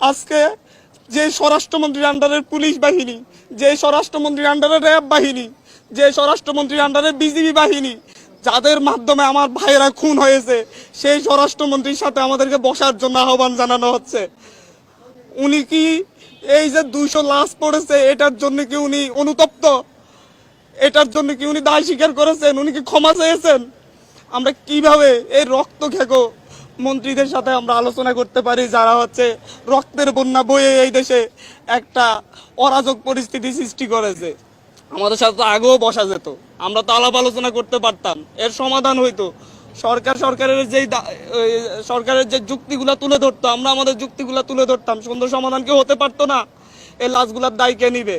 আজকে যে স্বরাষ্ট্রমন্ত্রীর আন্ডারের পুলিশ বাহিনী, যে স্বরাষ্ট্রমন্ত্রীর আন্ডারে র্যাব বাহিনী, যে স্বরাষ্ট্রমন্ত্রীর আন্ডারে বিজিবি বাহিনী, যাদের মাধ্যমে আমার ভাইয়েরা খুন হয়েছে, সেই স্বরাষ্ট্রমন্ত্রীর সাথে আমাদেরকে বসার জন্য আহ্বান জানানো হচ্ছে। উনি কি এই যে দুইশো লাশ পড়েছে, এটার জন্য কি উনি অনুতপ্ত? এটার জন্য কি উনি দায় স্বীকার করেছেন? উনি কি ক্ষমা চেয়েছেন? আমরা কীভাবে এই রক্ত খেকো? মন্ত্রীদের সাথে আমরা আলোচনা করতে পারি, যারা হচ্ছে রক্তের বন্যা বয়ে এই দেশে একটা অরাজক পরিস্থিতি সৃষ্টি করেছে। আমাদের সাথে তো আগেও বসা যেত। আমরা তো আলাপ আলোচনা করতে পারতাম। এর সমাধান হইতো। সরকার সরকারের যেই সরকারের যে যুক্তিগুলো তুলে ধরতো, আমরা আমাদের যুক্তিগুলা তুলে ধরতাম। সুন্দর সমাধান কি হতে পারতো না? এই লাশগুলার দায় কে নিবে?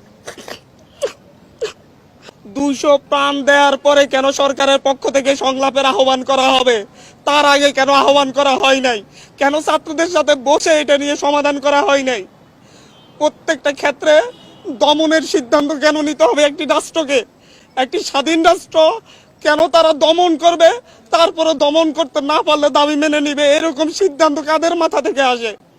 দুশো প্রাণ দেওয়ার পরে কেন সরকারের পক্ষ থেকে সংলাপের আহ্বান করা হবে? তার আগে কেন আহ্বান করা হয় নাই? কেন ছাত্রদের সাথে বসে এটা নিয়ে সমাধান করা হয় নাই? প্রত্যেকটা ক্ষেত্রে দমনের সিদ্ধান্ত কেন নিতে হবে একটি রাষ্ট্রকে? একটি স্বাধীন রাষ্ট্র কেন তারা দমন করবে? তারপরে দমন করতে না পারলে দাবি মেনে নিবে? এরকম সিদ্ধান্ত কাদের মাথা থেকে আসে?